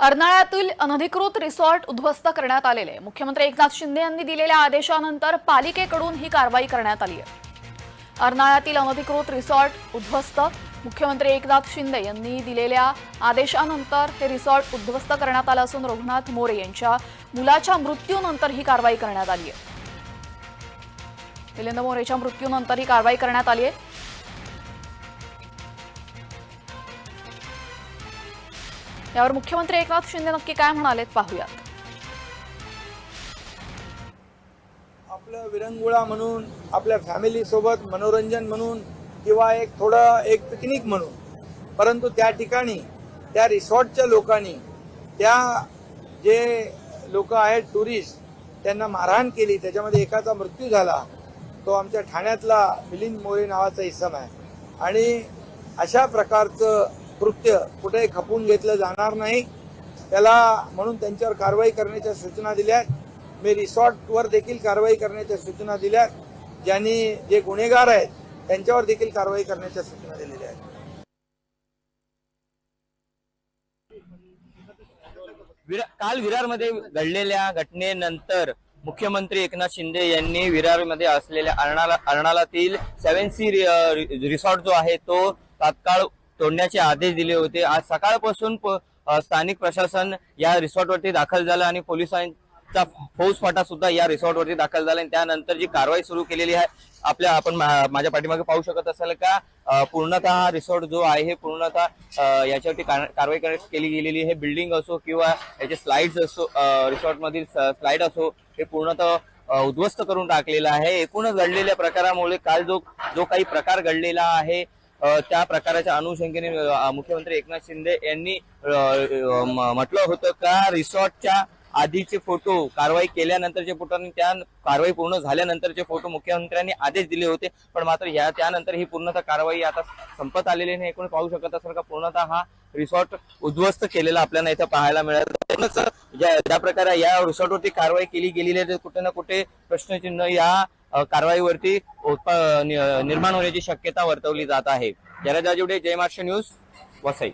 अर्नाळ्यातील अनधिकृत रिसॉर्ट उद्ध्वस्त करण्यात आलेले मुख्यमंत्री एकनाथ शिंदे यांनी दिलेल्या आदेशानंतर पालिकेकडून ही कारवाई करण्यात आली आहे. अर्नाळ्यातील अनधिकृत रिसॉर्ट उद्ध्वस्त मुख्यमंत्री एकनाथ शिंदे यांनी दिलेल्या आदेशानंतर हे रिसॉर्ट उद्ध्वस्त करण्यात आलं असून रघुनाथ मोरे यांच्या मुलाच्या मृत्यूनंतर ही कारवाई करण्यात आली आहे. मिलिंद मोरेच्या मृत्यूनंतर ही कारवाई करण्यात आली आहे. यावर मुख्यमंत्री एकनाथ शिंदे नक्की काय म्हणालेत पाहूयात. आपलं विरंगुळा म्हणून आपल्या फॅमिलीसोबत मनोरंजन म्हणून किंवा एक थोडं एक पिकनिक म्हणून. परंतु त्या ठिकाणी त्या रिसॉर्टच्या लोकांनी त्या जे लोक आहेत टुरिस्ट त्यांना मारहाण केली. त्याच्यामध्ये एकाचा मृत्यू झाला. तो आमच्या ठाण्यातला मिलिंद मोरे नावाचा इसम आहे. आणि अशा प्रकारचं कृत्य कुठेही खपून घेतलं जाणार नाही. त्याला म्हणून त्यांच्यावर कारवाई करण्याच्या सूचना दिल्या मी रिसॉर्टवर देखील कारवाई करण्याच्या सूचना दिल्या ज्यांनी जे गुन्हेगार आहेत त्यांच्यावर देखील कारवाई करण्याच्या सूचना दिलेल्या आहेत. काल विरारमध्ये घडलेल्या घटनेनंतर मुख्यमंत्री एकनाथ शिंदे यांनी विरारमध्ये असलेल्या अर्णाला अर्णालातील सेव्हन सी रिसॉर्ट जो आहे तो तात्काळ तोडण्याचे आदेश दिले होते. आज सकाळपासून प- स्थानिक प्रशासन या रिसॉर्टवरती दाखल झालं आणि पोलिसांचा फौजफाटा सुद्धा या रिसॉर्टवरती दाखल झाला आणि त्यानंतर जी कारवाई सुरू केलेली आहे आपल्या आपण मा- माझ्या पाठीमागे पाहू शकत असाल का? पूर्णतः हा रिसॉर्ट जो आहे हे पूर्णतः याच्यावरती कारवाई कर- केली गेलेली हे बिल्डिंग असो किंवा याचे स्लाइड्स असो रिसॉर्टमधील स्लाइड असो हे पूर्णतः उद्ध्वस्त करून टाकलेलं आहे. एकूणच घडलेल्या प्रकारामुळे काल जो जो काही प्रकार घडलेला आहे त्या प्रकाराच्या अनुषंगाने मुख्यमंत्री एकनाथ शिंदे यांनी म्हटलं होतं का रिसॉर्टच्या आधीचे फोटो कारवाई केल्यानंतरचे फोटो आणि त्या कारवाई पूर्ण झाल्यानंतरचे फोटो मुख्यमंत्र्यांनी आदेश दिले होते. पण मात्र या त्यानंतर ही पूर्णतः कारवाई आता संपत आलेली नाही. एकूण पाहू शकत असाल का? पूर्णतः हा रिसॉर्ट उद्ध्वस्त केलेला आपल्याला इथं पाहायला मिळत ज्या ज्या प्रकारे या रिसॉर्टवरती कारवाई केली गेलेली आहे कुठे ना कुठे प्रश्नचिन्ह या कारवाईवरती निर्माण होण्याची शक्यता वर्तवली जात आहे. जयराज जेवढे जय महाराष्ट्र न्यूज वसई.